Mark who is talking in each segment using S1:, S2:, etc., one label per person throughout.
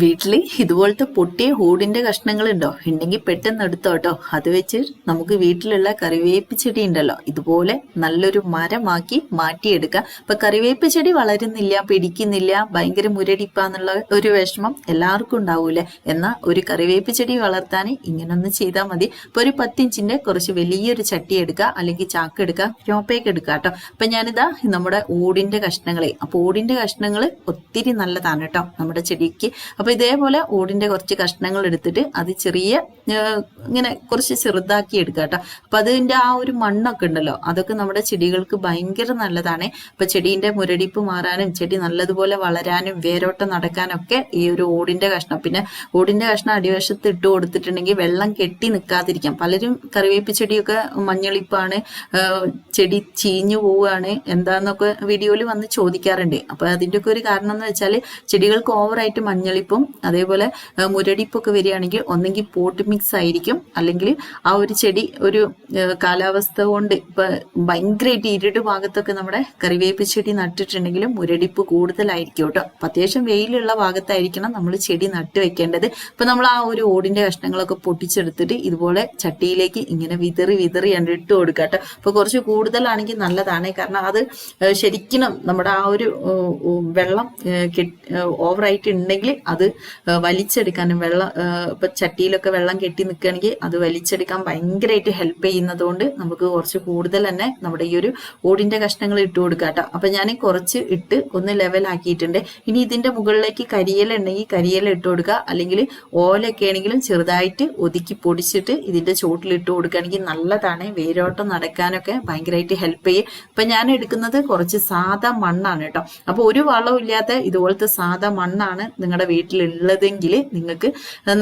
S1: വീട്ടിൽ ഇതുപോലത്തെ പൊട്ടിയ ഹൂഡിന്റെ കഷ്ണങ്ങളുണ്ടോ? ഉണ്ടെങ്കിൽ പെട്ടെന്ന് എടുത്തോട്ടോ അത് വെച്ച് നമുക്ക് വീട്ടിലുള്ള കറിവേപ്പ് ചെടി ഉണ്ടല്ലോ. ഇതുപോലെ നല്ലൊരു മരമാക്കി മാറ്റിയെടുക്കുക ഇപ്പൊ കറിവേപ്പ് ചെടി വളരുന്നില്ല പിടിക്കുന്നില്ല ഭയങ്കര മുരടിപ്പാന്നുള്ള ഒരു വിഷമം എല്ലാവർക്കും ഉണ്ടാവൂല എന്നാൽ ഒരു കറിവേപ്പ് ചെടി വളർത്താൻ ഇങ്ങനൊന്ന് ചെയ്താൽ മതി. ഇപ്പൊ ഒരു പത്തിഞ്ചിന്റെ കുറച്ച് വലിയൊരു ചട്ടി എടുക്കുക അല്ലെങ്കിൽ ചാക്ക് എടുക്കുക ചോപ്പയൊക്കെ എടുക്കുക കേട്ടോ അപ്പൊ ഞാനിതാ നമ്മുടെ ഓടിന്റെ കഷ്ണങ്ങളെ അപ്പൊ ഓടിന്റെ കഷ്ണങ്ങൾ ഒത്തിരി നല്ലതാണ് കേട്ടോ നമ്മുടെ ചെടിക്ക്. അപ്പൊ ഇതേപോലെ ഓടിന്റെ കുറച്ച് കഷ്ണങ്ങൾ എടുത്തിട്ട് അത് ചെറിയ ഇങ്ങനെ കുറച്ച് ചെറുതാക്കി എടുക്കുക കേട്ടോ. അപ്പൊ അതിന്റെ ആ ഒരു മണ്ണൊക്കെ ഉണ്ടല്ലോ അതൊക്കെ നമ്മുടെ ചെടികൾക്ക് ഭയങ്കര നല്ലതാണ്. അപ്പൊ ചെടീന്റെ മുരടിപ്പ് മാറാനും ചെടി നല്ലതുപോലെ വളരാനും വേരോട്ടം നടക്കാനൊക്കെ ഈ ഒരു ഓടിന്റെ കഷ്ണം പിന്നെ ഓടിന്റെ കഷ്ണം അടിവശത്ത് ഇട്ട് കൊടുത്തിട്ടുണ്ടെങ്കിൽ വെള്ളം കെട്ടി നിൽക്കാതിരിക്കാം പലരും കറിവേപ്പ് ചെടിയൊക്കെ മഞ്ഞളിപ്പാണ് ചെടി ചീഞ്ഞു പോവുകയാണ് എന്താന്നൊക്കെ വീഡിയോയിൽ വന്ന് ചോദിക്കാറുണ്ട്. അപ്പൊ അതിന്റെ ഒക്കെ ഒരു കാരണം എന്ന് വെച്ചാൽ ചെടികൾക്ക് ഓവറായിട്ട് മഞ്ഞളിപ്പും അതേപോലെ മുരടിപ്പൊക്കെ വരികയാണെങ്കിൽ ഒന്നെങ്കിൽ പോട്ട് മിക്സ് ആയിരിക്കും. അല്ലെങ്കിൽ ആ ഒരു ചെടി ഒരു കാലാവസ്ഥ കൊണ്ട് ഇപ്പൊ ഭയങ്കരമായിട്ട് ഇരുട് ഭാഗത്തൊക്കെ നമ്മുടെ കറിവേപ്പ് ചെടി നട്ടിട്ടുണ്ടെങ്കിലും മുരടിപ്പ് കൂടുതലായിരിക്കും കേട്ടോ. അപ്പൊ അത്യാവശ്യം വെയിലുള്ള ഭാഗത്തായിരിക്കണം നമ്മൾ ചെടി നട്ട് വെക്കേണ്ടത്. ഇപ്പൊ നമ്മൾ ആ ഒരു ഓടിന്റെ കഷ്ണങ്ങളൊക്കെ പൊട്ടിച്ചെടുത്തിട്ട് ഇതുപോലെ ചട്ടിയിലേക്ക് ഇങ്ങനെ വിതറി വിതറി കണ്ട് ഇട്ട് കൊടുക്കുക കേട്ടോ. കുറച്ച് കൂടുതലാണെങ്കിൽ നല്ലതാണ്. കാരണം അത് ശരിക്കും നമ്മുടെ ആ ഒരു വെള്ളം ഏഹ് കെട്ടി- ഏഹ് ഓവറായിട്ട് ഉണ്ടെങ്കിൽ അത് വലിച്ചെടുക്കാനും വെള്ളം ഇപ്പൊ ചട്ടിയിലൊക്കെ വെള്ളം കെട്ടി നിൽക്കുകയാണെങ്കിൽ അത് വലിച്ചെടുക്കാൻ ഭയങ്കരമായിട്ട് ഹെൽപ്പ് ചെയ്യുന്നതുകൊണ്ട് നമുക്ക് കുറച്ച് കൂടുതൽ തന്നെ നമ്മുടെ ഈ ഒരു ഓടിന്റെ കഷ്ണങ്ങൾ ഇട്ട് കൊടുക്കാം കേട്ടോ. അപ്പൊ ഞാൻ കുറച്ച് ഇട്ട് ഒന്ന് ലെവൽ ആക്കിയിട്ടുണ്ട്. ഇനി ഇതിന്റെ മുകളിലേക്ക് കരിയില ഉണ്ടെങ്കിൽ കരിയില ഇട്ട് കൊടുക്കുക അല്ലെങ്കിൽ ഓലൊക്കെ ആണെങ്കിലും ചെറുതായിട്ട് ഒതുക്കി പൊടിച്ചിട്ട് ഇതിന്റെ ചോട്ടിൽ ഇട്ട് കൊടുക്കുകയാണെങ്കിൽ നല്ലതാണ്. വേരോട്ടം നടക്കാനൊക്കെ ഭയങ്കരമായിട്ട് ഹെൽപ്പ് ചെയ്യും. ഇപ്പൊ ഞാൻ എടുക്കുന്നത് കുറച്ച് സാധാ മണ്ണാണ് കേട്ടോ. അപ്പൊ ഒരു വളവും ഇല്ലാത്ത ഇതുപോലത്തെ സാധാ മണ്ണാണ് നിങ്ങളുടെ വീട്ടിലുള്ളതെങ്കിൽ നിങ്ങൾക്ക്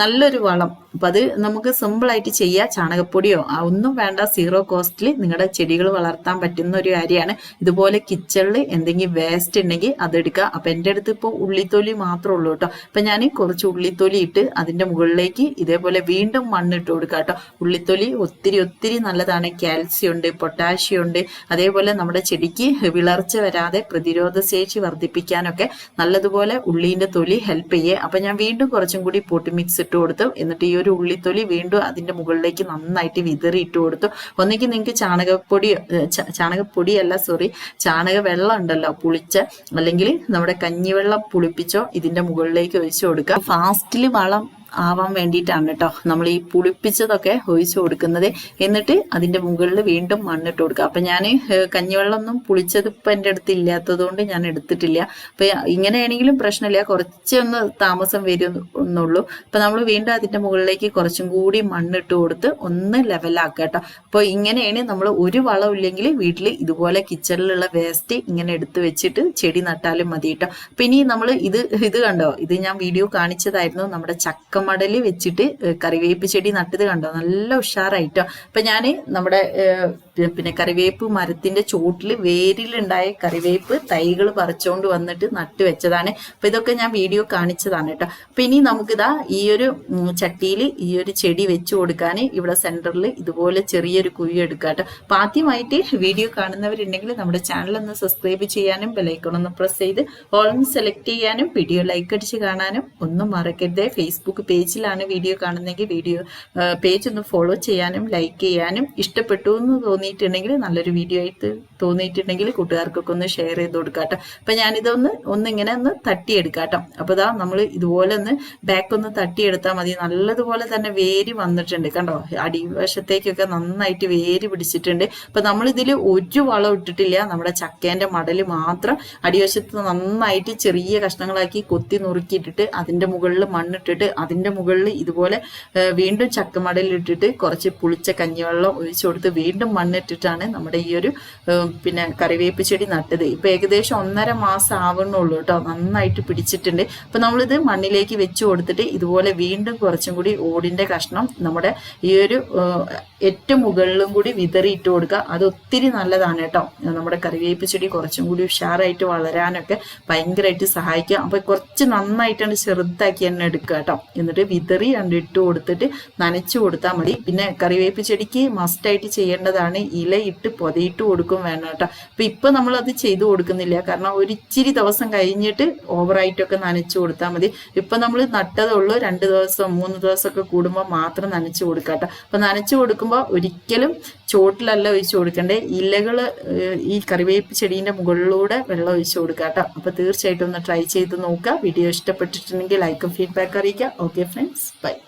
S1: നല്ലൊരു വളം. അപ്പം അത് നമുക്ക് സിമ്പിളായിട്ട് ചെയ്യാം. ചാണകപ്പൊടിയോ ഒന്നും വേണ്ട. സീറോ കോസ്റ്റിൽ നിങ്ങളുടെ ചെടികൾ വളർത്താൻ പറ്റുന്ന ഒരു കാര്യമാണ് ഇതുപോലെ കിച്ചണിൽ എന്തെങ്കിലും വേസ്റ്റ് ഉണ്ടെങ്കിൽ അതെടുക്കുക അപ്പം എന്റെ അടുത്ത് ഇപ്പോൾ ഉള്ളിത്തൊലി മാത്രമേ ഉള്ളൂ കേട്ടോ. അപ്പം ഞാൻ കുറച്ച് ഉള്ളിത്തൊലി ഇട്ട് അതിന്റെ മുകളിലേക്ക് ഇതേപോലെ വീണ്ടും മണ്ണിട്ട് കൊടുക്കുക കേട്ടോ. ഉള്ളിത്തൊലി ഒത്തിരി ഒത്തിരി നല്ലതാണ്. കാൽസ്യം ഉണ്ട് പൊട്ടാഷ്യം ഉണ്ട്. അതേപോലെ നമ്മുടെ ചെടിക്ക് വിളർച്ച വരാതെ പ്രതിരോധ ശേഷി വർദ്ധിപ്പിക്കാനൊക്കെ നല്ലതുപോലെ ഉള്ളീന്റെ തൊലി ഹെൽപ്പ് ചെയ്യേ. അപ്പൊ ഞാൻ വീണ്ടും കുറച്ചും കൂടി പൊട്ടി മിക്സ് ഇട്ട് കൊടുത്തു. എന്നിട്ട് ഈ ഒരു ഉള്ളിത്തൊലി വീണ്ടും അതിന്റെ മുകളിലേക്ക് നന്നായിട്ട് വിതറി ഇട്ട് കൊടുത്തു. ഒന്നെങ്കിൽ നിങ്ങൾക്ക് ചാണകപ്പൊടി ചാണകപ്പൊടിയല്ല സോറി ചാണക വെള്ളം ഉണ്ടല്ലോ പുളിച്ച അല്ലെങ്കിൽ നമ്മുടെ കഞ്ഞിവെള്ളം പുളിപ്പിച്ചോ ഇതിന്റെ മുകളിലേക്ക് ഒഴിച്ചു കൊടുക്കുക. ഫാസ്റ്റിൽ വളം ആവാൻ വേണ്ടിയിട്ടാണ് കേട്ടോ. നമ്മൾ ഈ പുളിപ്പിച്ചതൊക്കെ ഒഴിച്ചു കൊടുക്കുന്നത്. എന്നിട്ട് അതിന്റെ മുകളിൽ വീണ്ടും മണ്ണിട്ട് കൊടുക്കുക. അപ്പൊ ഞാൻ കഞ്ഞിവെള്ളം ഒന്നും പുളിച്ചത് ഇപ്പൊ എന്റെ അടുത്ത് ഇല്ലാത്തതുകൊണ്ട് ഞാൻ എടുത്തിട്ടില്ല. അപ്പൊ ഇങ്ങനെയാണെങ്കിലും പ്രശ്നമില്ല. കുറച്ചൊന്ന് താമസം വരുന്നുള്ളൂ അപ്പൊ നമ്മൾ വീണ്ടും അതിന്റെ മുകളിലേക്ക് കുറച്ചും കൂടി മണ്ണിട്ട് കൊടുത്ത് ഒന്ന് ലെവലാക്കുക കേട്ടോ. അപ്പൊ ഇങ്ങനെയാണ് നമ്മൾ ഒരു വളം ഇല്ലെങ്കിൽ വീട്ടിൽ ഇതുപോലെ കിച്ചണിലുള്ള വേസ്റ്റ് ഇങ്ങനെ എടുത്ത് വെച്ചിട്ട് ചെടി നട്ടാലും മതി കേട്ടോ. അപ്പൊ ഇനി നമ്മൾ ഇത് ഇത് കണ്ടോ? ഇത് ഞാൻ വീഡിയോ കാണിച്ചതായിരുന്നു നമ്മുടെ ചക്കമടൽ വെച്ചിട്ട് കറിവേപ്പ് ചെടി നട്ടത് കണ്ടോ? നല്ല ഉഷാറായിട്ടോ. അപ്പൊ ഞാൻ നമ്മുടെ പിന്നെ കറിവേപ്പ് മരത്തിന്റെ ചോട്ടിൽ വേരിലുണ്ടായ കറിവേപ്പ് തൈകൾ പറിച്ചുകൊണ്ട് വന്നിട്ട് നട്ടു വെച്ചതാണ്. അപ്പൊ ഇതൊക്കെ ഞാൻ വീഡിയോ കാണിച്ചതാണ് കേട്ടോ. അപ്പൊ ഇനി നമുക്കിതാ ഈ ഒരു ചട്ടിയിൽ ഈ ഒരു ചെടി വെച്ചു കൊടുക്കാൻ ഇവിടെ സെന്ററിൽ ഇതുപോലെ ചെറിയൊരു കുഴി എടുക്കുക കേട്ടോ. അപ്പൊ ആദ്യമായിട്ട് വീഡിയോ കാണുന്നവരുണ്ടെങ്കിൽ നമ്മുടെ ചാനൽ ഒന്ന് സബ്സ്ക്രൈബ് ചെയ്യാനും ബെലൈക്കൺ ഒന്ന് പ്രസ് ചെയ്ത് ഓൾ സെലക്ട് ചെയ്യാനും വീഡിയോ ലൈക്ക് അടിച്ച് കാണാനും ഒന്നും മറക്കരുത്. ഫേസ്ബുക്ക് പേജിലാണ് വീഡിയോ കാണുന്നതെങ്കിൽ വീഡിയോ പേജ് ഒന്ന് ഫോളോ ചെയ്യാനും ലൈക്ക് ചെയ്യാനും ഇഷ്ടപ്പെട്ടു എന്ന് തോന്നിയിട്ടുണ്ടെങ്കിൽ നല്ലൊരു വീഡിയോ ആയിട്ട് തോന്നിയിട്ടുണ്ടെങ്കിൽ കൂട്ടുകാർക്കൊക്കെ ഒന്ന് ഷെയർ ചെയ്ത് കൊടുക്കാം കേട്ടോ അപ്പൊ ഞാനിതൊന്ന് ഒന്ന് ഇങ്ങനെ ഒന്ന് തട്ടിയെടുക്കാം കേട്ടോ അപ്പൊ ഇതാ നമ്മൾ ഇതുപോലെ ഒന്ന് ബാക്ക് ഒന്ന് തട്ടിയെടുത്താൽ മതി. നല്ലതുപോലെ തന്നെ വേര് വന്നിട്ടുണ്ട് കണ്ടോ? അടിവശത്തേക്കൊക്കെ നന്നായിട്ട് വേര് പിടിച്ചിട്ടുണ്ട്. അപ്പൊ നമ്മൾ ഇതിൽ ഒരു വളം ഇട്ടിട്ടില്ല. നമ്മുടെ ചക്കേന്റെ മടൽ മാത്രം അടിവശത്ത് നന്നായിട്ട് ചെറിയ കഷ്ണങ്ങളാക്കി കൊത്തി നുറുക്കിയിട്ടിട്ട് അതിന്റെ മുകളിൽ മണ്ണിട്ടിട്ട് അതിന്റെ മുകളിൽ ഇതുപോലെ വീണ്ടും ചക്കമടലിട്ടിട്ട് കുറച്ച് പുളിച്ച കഞ്ഞിവെള്ളം ഒഴിച്ചു കൊടുത്ത് വീണ്ടും മണ്ണിട്ടിട്ടാണ് നമ്മുടെ ഈ ഒരു പിന്നെ കറിവേപ്പ് ചെടി നട്ടത്. ഇപ്പൊ ഏകദേശം ഒന്നര മാസം ആവണുള്ളൂ കേട്ടോ നന്നായിട്ട് പിടിച്ചിട്ടുണ്ട്. അപ്പൊ നമ്മളിത് മണ്ണിലേക്ക് വെച്ച് കൊടുത്തിട്ട് ഇതുപോലെ വീണ്ടും കുറച്ചും കൂടി ഓടിന്റെ കഷ്ണം നമ്മുടെ ഈ ഒരു ഏറ്റവും മുകളിലും കൂടി വിതറിയിട്ട് കൊടുക്കുക. അത് ഒത്തിരി നല്ലതാണ് കേട്ടോ. നമ്മുടെ കറിവേപ്പ് ചെടി കുറച്ചും കൂടി ഉഷാറായിട്ട് വളരാനൊക്കെ ഭയങ്കരമായിട്ട് സഹായിക്കും. അപ്പൊ കുറച്ച് നന്നായിട്ടാണ് ചെറുതാക്കി തന്നെ എടുക്കുക കേട്ടോ. എന്നിട്ട് വിതറി രണ്ട് ഇട്ട് കൊടുത്തിട്ട് നനച്ചു കൊടുത്താൽ മതി. പിന്നെ കറിവേപ്പ് ചെടിക്ക് മസ്റ്റായിട്ട് ചെയ്യേണ്ടതാണ്. ഇല ഇട്ട് പൊതയിട്ട് കൊടുക്കും വേണം കേട്ടോ. അപ്പം ഇപ്പം നമ്മളത് ചെയ്തു കൊടുക്കുന്നില്ല. കാരണം ഒരു ഇച്ചിരി ദിവസം കഴിഞ്ഞിട്ട് ഓവറായിട്ടൊക്കെ നനച്ചു കൊടുത്താൽ മതി. ഇപ്പം നമ്മൾ നട്ടതേ ഉള്ളൂ. രണ്ട് ദിവസം മൂന്ന് ദിവസമൊക്കെ കൂടുമ്പോൾ മാത്രം നനച്ചു കൊടുക്കാം കേട്ടോ. അപ്പം നനച്ചു കൊടുക്കുമ്പോൾ ഒരിക്കലും ചോട്ടിലല്ല ഒഴിച്ചു കൊടുക്കണ്ടേ. ഇലകൾ ഈ കറിവേപ്പ് ചെടീന്റെ മുകളിലൂടെ വെള്ളം ഒഴിച്ചു കൊടുക്കുക കേട്ടോ. അപ്പം തീർച്ചയായിട്ടും ഒന്ന് ട്രൈ ചെയ്ത് നോക്കുക. വീഡിയോ ഇഷ്ടപ്പെട്ടിട്ടുണ്ടെങ്കിൽ ലൈക്കും ഫീഡ്ബാക്ക് അറിയിക്കുക. difference, but